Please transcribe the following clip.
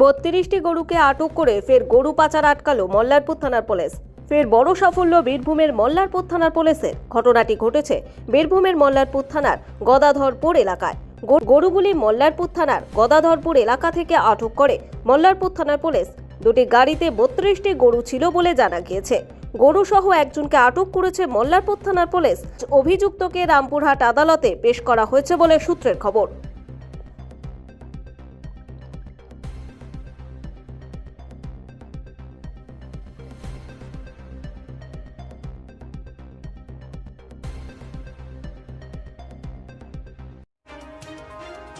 বত্রিশটি গরুকে আটক করে ফের গরু পাচার আটকালো মল্লারপুর থানার পুলিশ। ফের বড় সাফল্য বীরভূমের মল্লারপুর থানার পুলিশের। ঘটনাটি ঘটেছে বীরভূমের মল্লারপুর থানার গদাধরপুর এলাকায়। গরুগুলি মল্লারপুর থানার গদাধরপুর এলাকা থেকে আটক করে মল্লারপুর থানার পুলিশ। দুটি গাড়িতে বত্রিশটি গরু ছিল বলে জানা গিয়েছে। গরু সহ একজনকে আটক করেছে মল্লারপুর থানার পুলিশ। অভিযুক্তকে রামপুরহাট আদালতে পেশ করা হয়েছে বলে সূত্রের খবর।